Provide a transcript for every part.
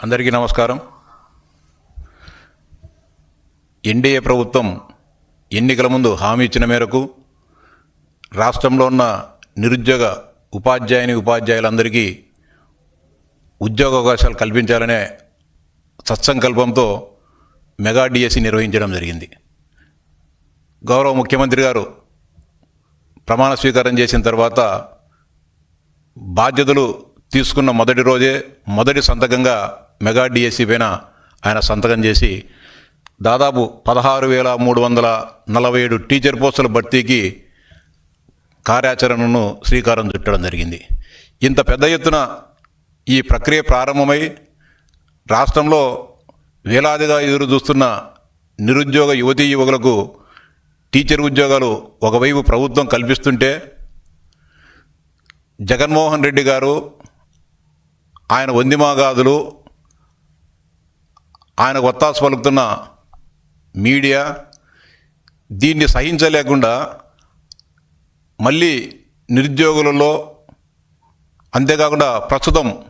అందరికీ నమస్కారం. ఎన్డీఏ ప్రభుత్వం ఎన్నికల ముందు హామీ ఇచ్చిన మేరకు రాష్ట్రంలో ఉన్న నిరుద్యోగ ఉపాధ్యాయుని ఉపాధ్యాయులందరికీ ఉద్యోగ అవకాశాలు కల్పించాలనే సత్సంకల్పంతో మెగా డిఎస్సి నిర్వహించడం జరిగింది. గౌరవ ముఖ్యమంత్రి గారు ప్రమాణ స్వీకారం చేసిన తర్వాత బాధ్యతలు తీసుకున్న మొదటి రోజే మొదటి సంతకంగా మెగా డిఎస్సి పైన ఆయన సంతకం చేసి దాదాపు పదహారు వేల మూడు వందల నలభై ఏడు టీచర్ పోస్టుల భర్తీకి కార్యాచరణను శ్రీకారం చుట్టడం జరిగింది. ఇంత పెద్ద ఎత్తున ఈ ప్రక్రియ ప్రారంభమై రాష్ట్రంలో వేలాదిగా ఎదురు చూస్తున్న నిరుద్యోగ యువతీ యువకులకు టీచర్ ఉద్యోగాలు ఒకవైపు ప్రభుత్వం కల్పిస్తుంటే జగన్మోహన్ రెడ్డి గారు ఆయన వందిమాగాదులు ఆయన ఒత్తాసు పలుకుతున్న మీడియా దీన్ని సహించలేకుండా మళ్ళీ నిరుద్యోగులలో అంతేకాకుండా ప్రస్తుతం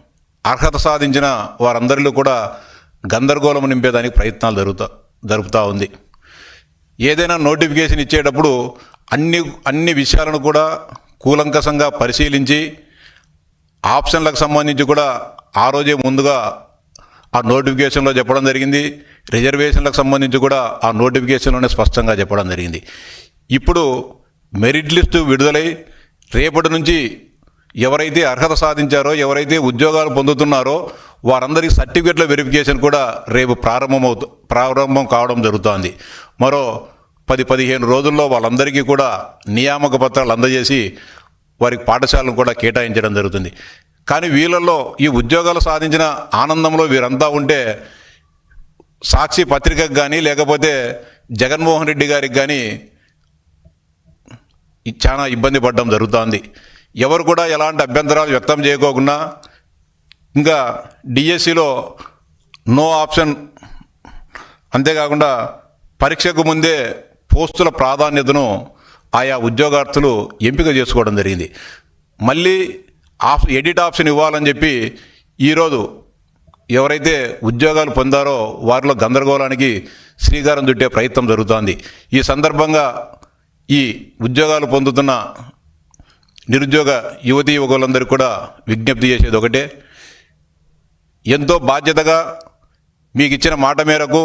అర్హత సాధించిన వారందరిలో కూడా గందరగోళం నింపేదానికి ప్రయత్నాలు జరుగుతా జరుపుతూ ఉంది. ఏదైనా నోటిఫికేషన్ ఇచ్చేటప్పుడు అన్ని అన్ని విషయాలను కూడా కూలంకషంగా పరిశీలించి ఆప్షన్లకు సంబంధించి కూడా ఆ రోజే ముందుగా ఆ నోటిఫికేషన్లో చెప్పడం జరిగింది. రిజర్వేషన్లకు సంబంధించి కూడా ఆ నోటిఫికేషన్లోనే స్పష్టంగా చెప్పడం జరిగింది. ఇప్పుడు మెరిట్ లిస్టు విడుదలై రేపటి నుంచి ఎవరైతే అర్హత సాధించారో ఎవరైతే ఉద్యోగాలు పొందుతున్నారో వారందరికీ సర్టిఫికెట్ల వెరిఫికేషన్ కూడా రేపు ప్రారంభమవుతు ప్రారంభం కావడం జరుగుతోంది. మరో పది పదిహేను రోజుల్లో వాళ్ళందరికీ కూడా నియామక పత్రాలు అందజేసి వారికి పాఠశాలను కూడా కేటాయించడం జరుగుతుంది. కానీ వీళ్ళల్లో ఈ ఉద్యోగాలు సాధించిన ఆనందంలో వీరంతా ఉంటే సాక్షి పత్రికకు కానీ లేకపోతే జగన్మోహన్ రెడ్డి గారికి కానీ చాలా ఇబ్బంది పడడం జరుగుతోంది. ఎవరు కూడా ఎలాంటి అభ్యంతరాలు వ్యక్తం చేయకోకుండా ఇంకా డిఎస్సిలో నో ఆప్షన్ అంతేకాకుండా పరీక్షకు ముందే పోస్టుల ప్రాధాన్యతను ఆయా ఉద్యోగార్థులు ఎంపిక చేసుకోవడం జరిగింది. మళ్ళీ ఆప్ ఎడిట్ ఆప్షన్ ఇవ్వాలని చెప్పి ఈరోజు ఎవరైతే ఉద్యోగాలు పొందారో వారిలో గందరగోళానికి శ్రీకారం చుట్టే ప్రయత్నం జరుగుతోంది. ఈ సందర్భంగా ఈ ఉద్యోగాలు పొందుతున్న నిరుద్యోగ యువతీ యువకులందరికీ కూడా విజ్ఞప్తి చేసేది ఒకటే. ఎంతో బాధ్యతగా మీకు ఇచ్చిన మాట మేరకు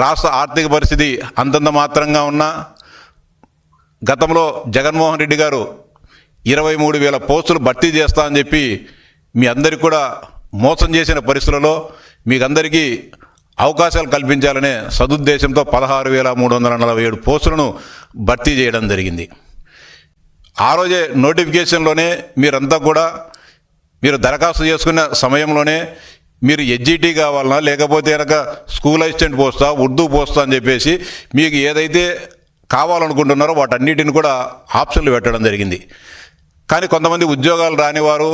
రాష్ట్ర ఆర్థిక పరిస్థితి అంతంత మాత్రంగా ఉన్నా గతంలో జగన్మోహన్ రెడ్డి గారు ఇరవై మూడు వేల పోస్టులు భర్తీ చేస్తా అని చెప్పి మీ అందరికీ కూడా మోసం చేసిన పరిస్థితులలో మీకందరికీ అవకాశాలు కల్పించాలనే సదుద్దేశంతో పదహారు వేల మూడు వందల నలభై ఏడు పోస్టులను భర్తీ చేయడం జరిగింది. ఆ రోజే నోటిఫికేషన్లోనే మీరంతా కూడా మీరు దరఖాస్తు చేసుకున్న సమయంలోనే మీరు ఎడ్జిటీ కావాలన్నా లేకపోతే కనుక స్కూల్ అసిస్టెంట్ పోస్తా ఉర్దూ పోస్తా అని చెప్పేసి మీకు ఏదైతే కావాలనుకుంటున్నారో వాటన్నిటిని కూడా ఆప్షన్లు పెట్టడం జరిగింది. కానీ కొంతమంది ఉద్యోగాలు రానివారు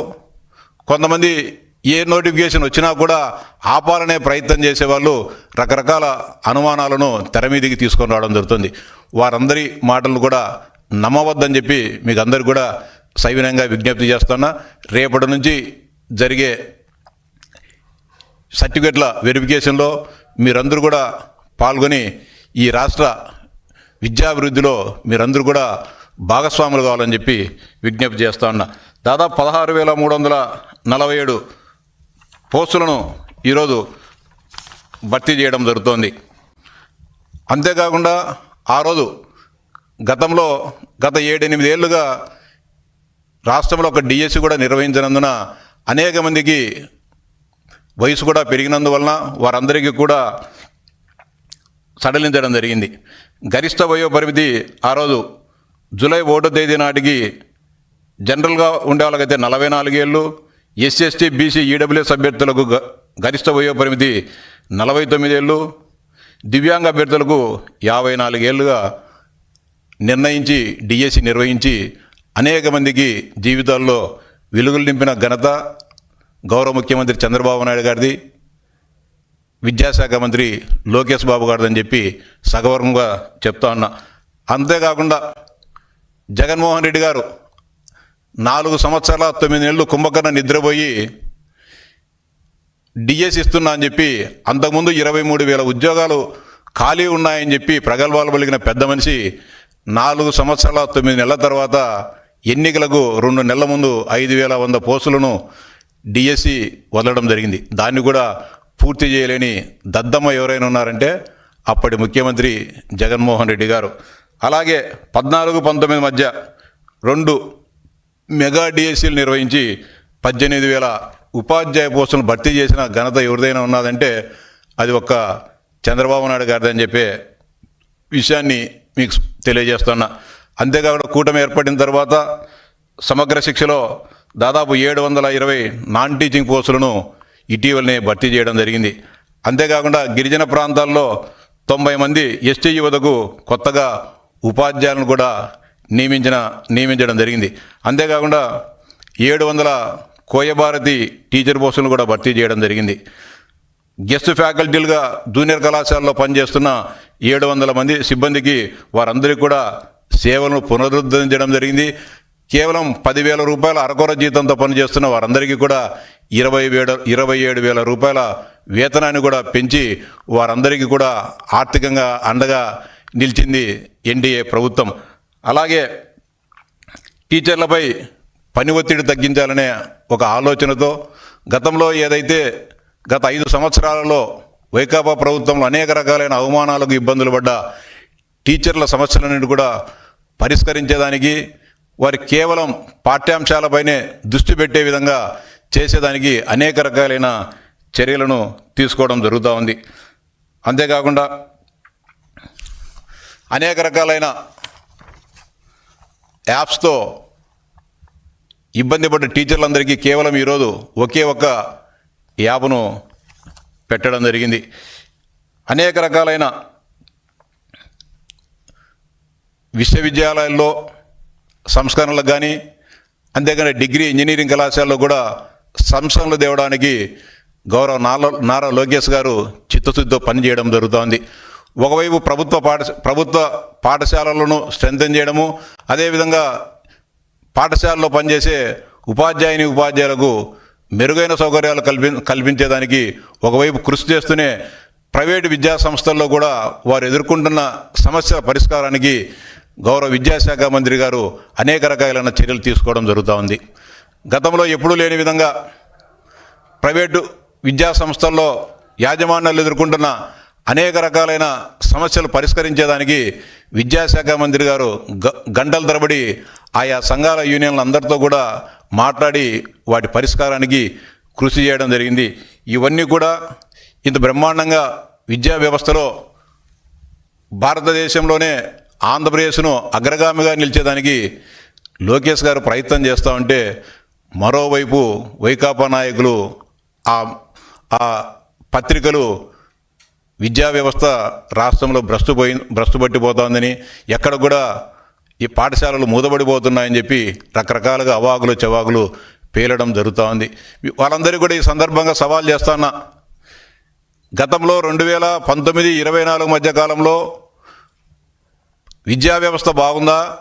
కొంతమంది ఏ నోటిఫికేషన్ వచ్చినా కూడా ఆపాలనే ప్రయత్నం చేసేవాళ్ళు రకరకాల అనుమానాలను తెర మీదికి తీసుకొని రావడం జరుగుతుంది. వారందరి మాటలను కూడా నమ్మవద్దని చెప్పి మీకు అందరికి కూడా సవినంగా విజ్ఞప్తి చేస్తున్నా. రేపటి నుంచి జరిగే సర్టిఫికెట్ల వెరిఫికేషన్లో మీరందరూ కూడా పాల్గొని ఈ రాష్ట్ర విద్యాభివృద్ధిలో మీరందరూ కూడా భాగస్వాములు కావాలని చెప్పి విజ్ఞప్తి చేస్తా ఉన్నా. దాదాపు పదహారు వేల మూడు వందల నలభై ఏడు పోస్టులను ఈరోజు భర్తీ చేయడం జరుగుతోంది. అంతేకాకుండా ఆ రోజు గతంలో గత ఏడెనిమిది ఏళ్ళుగా రాష్ట్రంలో ఒక డిఎస్సి కూడా నిర్వహించినందున అనేక మందికి వయసు కూడా పెరిగినందువలన వారందరికీ కూడా సడలించడం జరిగింది. గరిష్ట వయో పరిమితి ఆ రోజు జూలై ఒకటో తేదీ నాటికి జనరల్గా ఉండే వాళ్ళకైతే నలభై నాలుగేళ్ళు ఎస్సీ ఎస్టీ బీసీ ఈడబ్ల్యూఎస్ అభ్యర్థులకు గ- గరిష్ట వయో పరిమితి నలభై తొమ్మిదేళ్ళు దివ్యాంగ అభ్యర్థులకు యాభై నాలుగేళ్ళుగా నిర్ణయించి డిఎస్సి నిర్వహించి అనేక మందికి జీవితాల్లో వెలుగులు నింపిన ఘనత గౌరవ ముఖ్యమంత్రి చంద్రబాబు నాయుడు గారిది. విద్యాశాఖ మంత్రి లోకేష్ బాబు గారిదని చెప్పి సగౌరవంగా చెప్తా ఉన్నా. అంతేకాకుండా జగన్మోహన్ రెడ్డి గారు నాలుగు సంవత్సరాల తొమ్మిది నెలలు కుంభకర్ణ నిద్రపోయి డిఎస్ ఇస్తున్నా అని చెప్పి అంతకుముందు ఇరవై మూడు వేల ఉద్యోగాలు ఖాళీ ఉన్నాయని చెప్పి ప్రగల్భాలు పలికిన పెద్ద మనిషి నాలుగు సంవత్సరాల తొమ్మిది నెలల తర్వాత ఎన్నికలకు రెండు నెలల ముందు ఐదు వేల వంద పోస్టులను డిఎస్సి వదలడం జరిగింది. దాన్ని కూడా పూర్తి చేయలేని దద్దమ్మ ఎవరైనా ఉన్నారంటే అప్పటి ముఖ్యమంత్రి జగన్మోహన్ రెడ్డి గారు. అలాగే పద్నాలుగు పంతొమ్మిది మధ్య రెండు మెగా డిఎస్సీలు నిర్వహించి పద్దెనిమిది వేల ఉపాధ్యాయ పోస్టులను భర్తీ చేసిన ఘనత ఎవరిదైనా ఉన్నదంటే అది ఒక్క చంద్రబాబు నాయుడు గారిది అని చెప్పే విషయాన్ని మీకు తెలియజేస్తున్నా. అంతేకాకుండా కూటమి ఏర్పడిన తర్వాత సమగ్ర శిక్షలో దాదాపు ఏడు వందల ఇరవై నాన్ టీచింగ్ పోస్టులను ఇటీవలనే భర్తీ చేయడం జరిగింది. అంతేకాకుండా గిరిజన ప్రాంతాల్లో తొంభై మంది ఎస్టీ యువతకు కొత్తగా ఉపాధ్యాయులను కూడా నియమించిన నియమించడం జరిగింది. అంతేకాకుండా ఏడు వందల కోయభారతి టీచర్ పోస్టులను కూడా భర్తీ చేయడం జరిగింది. గెస్ట్ ఫ్యాకల్టీలుగా జూనియర్ కళాశాలలో పనిచేస్తున్న ఏడు వందల మంది సిబ్బందికి వారందరికీ కూడా సేవలను పునరుద్ధరించడం జరిగింది. కేవలం పదివేల రూపాయల అరకొర జీతంతో పనిచేస్తున్న వారందరికీ కూడా ఇరవై వేల ఇరవై ఏడు వేల రూపాయల వేతనాన్ని కూడా పెంచి వారందరికీ కూడా ఆర్థికంగా అండగా నిలిచింది ఎన్డీఏ ప్రభుత్వం. అలాగే టీచర్లపై పని ఒత్తిడి తగ్గించాలనే ఒక ఆలోచనతో గతంలో ఏదైతే గత ఐదు సంవత్సరాలలో వైకాపా ప్రభుత్వంలో అనేక రకాలైన అవమానాలకు ఇబ్బందులు పడ్డ టీచర్ల సమస్యలన్నింటి కూడా పరిష్కరించేదానికి వారి కేవలం పాఠ్యాంశాలపైనే దృష్టి పెట్టే విధంగా చేసేదానికి అనేక రకాలైన చర్యలను తీసుకోవడం జరుగుతూ ఉంది. అంతేకాకుండా అనేక రకాలైన యాప్స్తో ఇబ్బంది పడ్డ టీచర్లందరికీ కేవలం ఈరోజు ఒకే ఒక్క యాప్ను పెట్టడం జరిగింది. అనేక రకాలైన విశ్వవిద్యాలయాల్లో సంస్కరణలకు కానీ అంతేకాని డిగ్రీ ఇంజనీరింగ్ కళాశాలలో కూడా సంస్కరణలు తేవడానికి గౌరవ నారా లోకేష్ గారు చిత్తశుద్ధితో పనిచేయడం జరుగుతోంది. ఒకవైపు ప్రభుత్వ పాఠ ప్రభుత్వ పాఠశాలలను స్ట్రెంథెన్ చేయడము అదేవిధంగా పాఠశాలలో పనిచేసే ఉపాధ్యాయుని ఉపాధ్యాయులకు మెరుగైన సౌకర్యాలు కల్పి కల్పించేదానికి ఒకవైపు కృషి చేస్తూనే ప్రైవేటు విద్యా సంస్థల్లో కూడా వారు ఎదుర్కొంటున్న సమస్యల పరిష్కారానికి గౌరవ విద్యాశాఖ మంత్రి గారు అనేక రకాలైన చర్యలు తీసుకోవడం జరుగుతూ ఉంది. గతంలో ఎప్పుడూ లేని విధంగా ప్రైవేటు విద్యా సంస్థల్లో యాజమాన్యాలు ఎదుర్కొంటున్న అనేక రకాలైన సమస్యలు పరిష్కరించేదానికి విద్యాశాఖ మంత్రి గారు గ గంటల తరబడి ఆయా సంఘాల యూనియన్ల అందరితో కూడా మాట్లాడి వాటి పరిష్కారానికి కృషి చేయడం జరిగింది. ఇవన్నీ కూడా ఇంత బ్రహ్మాండంగా విద్యా వ్యవస్థలో భారతదేశంలోనే ఆంధ్రప్రదేశ్ను అగ్రగామిగా నిలిచేదానికి లోకేష్ గారు ప్రయత్నం చేస్తూ ఉంటే మరోవైపు వైకాపా నాయకులు ఆ పత్రికలు విద్యా వ్యవస్థ రాష్ట్రంలో భ్రష్టుపోయి భ్రష్టుపట్టిపోతోందని ఎక్కడ కూడా ఈ పాఠశాలలు మూతబడిపోతున్నాయని చెప్పి రకరకాలుగా అవాకులు చవాకులు పేలడం జరుగుతూ ఉంది కూడా ఈ సందర్భంగా సవాల్ చేస్తున్నా గతంలో రెండు వేల పంతొమ్మిది ఇరవై నాలుగు మధ్య కాలంలో విద్యా వ్యవస్థ బాగుందా?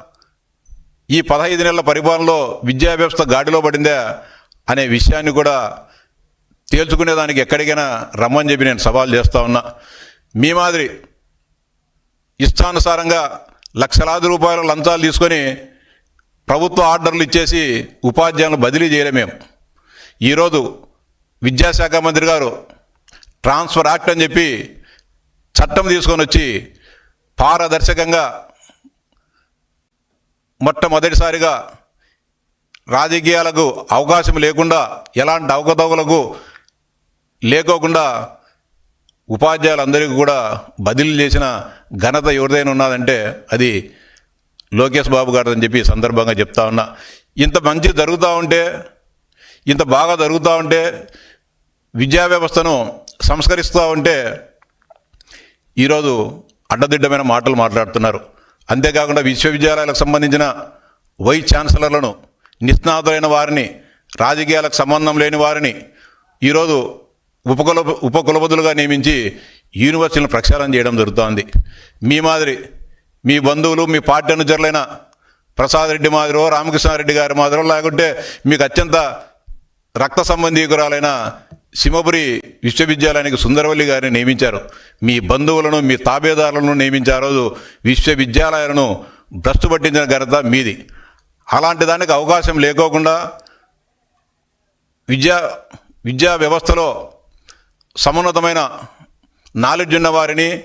ఈ పదహైదు నెలల పరిపాలనలో విద్యా వ్యవస్థ గాడిలో పడిందా? అనే విషయాన్ని కూడా తేల్చుకునేదానికి ఎక్కడికైనా రమ్మని చెప్పి నేను సవాల్ చేస్తా ఉన్నా. మీ మాదిరి ఇష్టానుసారంగా లక్షలాది రూపాయల లంచాలు తీసుకొని ప్రభుత్వ ఆర్డర్లు ఇచ్చేసి ఉపాధ్యాయులను బదిలీ చేయలేమేం ఈరోజు విద్యాశాఖ మంత్రి గారు ట్రాన్స్ఫర్ యాక్ట్ అని చెప్పి చట్టం తీసుకొని వచ్చి పారదర్శకంగా మొట్టమొదటిసారిగా రాజకీయాలకు అవకాశం లేకుండా ఎలాంటి అవకతవకలకు లేకోకుండా ఉపాధ్యాయులందరికీ కూడా బదిలీ చేసిన ఘనత ఎవరిదైనా ఉన్నదంటే అది లోకేష్ బాబు గారు అని చెప్పి సందర్భంగా చెప్తా ఉన్నా. ఇంత మంచి జరుగుతూ ఉంటే ఇంత బాగా జరుగుతూ ఉంటే విద్యా వ్యవస్థను సంస్కరిస్తూ ఉంటే ఈరోజు అడ్డదిడ్డమైన మాటలు మాట్లాడుతున్నారు. అంతేకాకుండా విశ్వవిద్యాలయాలకు సంబంధించిన వైస్ ఛాన్సలర్లను నిష్ణాతులైన వారిని రాజకీయాలకు సంబంధం లేని వారిని ఈరోజు ఉపకుల ఉపకులపతులుగా నియమించి యూనివర్సిటీలను ప్రక్షాళన చేయడం జరుగుతోంది. మీ మాదిరి మీ బంధువులు మీ పార్టీ అనుచరులైన ప్రసాద్ రెడ్డి మాదిరో రామకృష్ణారెడ్డి గారి మాదిరో లేకుంటే మీకు అత్యంత రక్త సంబంధీకురాలైన సింహపురి విశ్వవిద్యాలయానికి సుందరవల్లి గారిని నియమించారు. మీ బంధువులను మీ తాబేదారులను నియమించే రోజు విశ్వవిద్యాలయాలను భ్రష్టు పట్టించిన ఘనత మీది. అలాంటి దానికి అవకాశం లేకోకుండా విద్యా విద్యా వ్యవస్థలో సమున్నతమైన నాలెడ్జ్ ఉన్న వారిని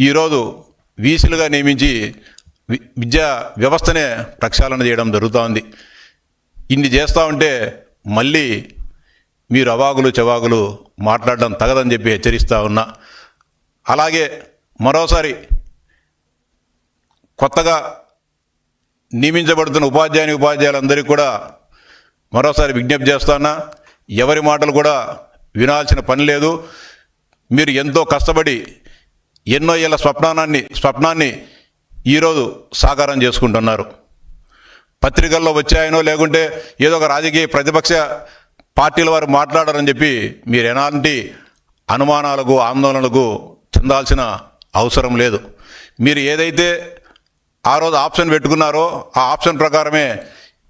ఈరోజు వీసీలుగా నియమించి వి- విద్యా వ్యవస్థనే ప్రక్షాళన చేయడం జరుగుతోంది. ఇన్ని చేస్తూ ఉంటే మళ్ళీ మీరు అవాగులు చవాగులు మాట్లాడడం తగదని చెప్పి హెచ్చరిస్తూ ఉన్నా. అలాగే మరోసారి కొత్తగా నియమించబడుతున్న ఉపాధ్యాయుని ఉపాధ్యాయులందరికీ కూడా మరోసారి విజ్ఞప్తి చేస్తానా ఎవరి మాటలు కూడా వినాల్సిన పని లేదు. మీరు ఎంతో కష్టపడి ఎన్నో ఏళ్ళ స్వప్నాన్ని స్వప్నాన్ని ఈరోజు సాకారం చేసుకుంటున్నారు. పత్రికల్లో వచ్చాయనో లేకుంటే ఏదో ఒక రాజకీయ ప్రతిపక్ష పార్టీల వారు మాట్లాడారని చెప్పి మీరు ఎలాంటి అనుమానాలకు ఆందోళనలకు చెందాల్సిన అవసరం లేదు. మీరు ఏదైతే ఆ రోజు ఆప్షన్ పెట్టుకున్నారో ఆ ఆప్షన్ ప్రకారమే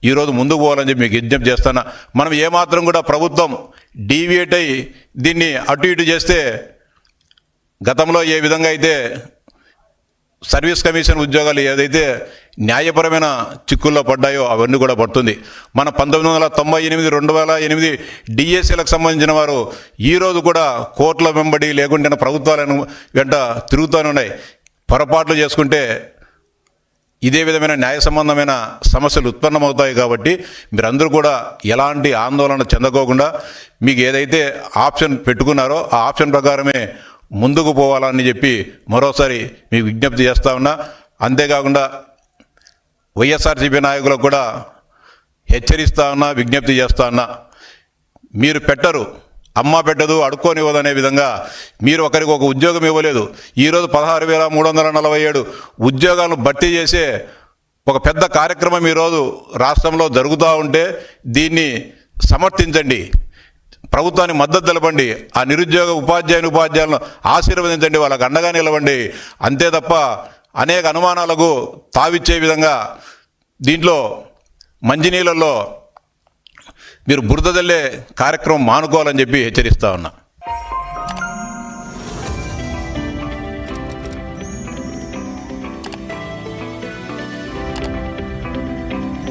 ఈరోజు ముందుకు పోవాలని చెప్పి మీకు విజ్ఞప్తి చేస్తాను మనం ఏమాత్రం కూడా ప్రభుత్వం డీవియేట్ అయ్యి దీన్ని అటు ఇటు చేస్తే గతంలో ఏ విధంగా అయితే సర్వీస్ కమిషన్ ఉద్యోగాలు ఏదైతే న్యాయపరమైన చిక్కుల్లో పడ్డాయో అవన్నీ కూడా పడుతుంది. మన పంతొమ్మిది వందల తొంభై ఎనిమిది రెండు వేల ఎనిమిది డిఎస్సీలకు సంబంధించిన వారు ఈరోజు కూడా కోర్టుల వెంబడి లేకుంటే ప్రభుత్వాలను వెంట తిరుగుతూనే ఉన్నాయి. పొరపాట్లు చేసుకుంటే ఇదే విధమైన న్యాయ సంబంధమైన సమస్యలు ఉత్పన్నమవుతాయి కాబట్టి మీరందరూ కూడా ఎలాంటి ఆందోళన చెందకోకుండా మీకు ఏదైతే ఆప్షన్ పెట్టుకున్నారో ఆ ఆప్షన్ ప్రకారమే ముందుకు పోవాలని చెప్పి మరోసారి మీకు విజ్ఞప్తి చేస్తా ఉన్నా. అంతేకాకుండా వైఎస్ఆర్సీపీ నాయకులకు కూడా హెచ్చరిస్తా ఉన్నా విజ్ఞప్తి చేస్తా ఉన్నా. మీరు పెట్టరు. అమ్మ పెట్టదు అడుక్కోనివ్వదనే విధంగా మీరు ఒకరికి ఒక ఉద్యోగం ఇవ్వలేదు. ఈరోజు పదహారు వేల మూడు వందల నలభై ఏడు ఉద్యోగాలను భర్తీ చేసే ఒక పెద్ద కార్యక్రమం ఈరోజు రాష్ట్రంలో జరుగుతూ ఉంటే దీన్ని సమర్థించండి. ప్రభుత్వానికి మద్దతు తెలపండి. ఆ నిరుద్యోగ ఉపాధ్యాయుని ఉపాధ్యాయులను ఆశీర్వదించండి. వాళ్ళకు అండగా నిలవండి. అంతే తప్ప అనేక అనుమానాలకు తావిచ్చే విధంగా దీంట్లో మంచినీళ్ళల్లో మీరు బురదజల్లే కార్యక్రమం మానుకోవాలని చెప్పి హెచ్చరిస్తా ఉన్నా.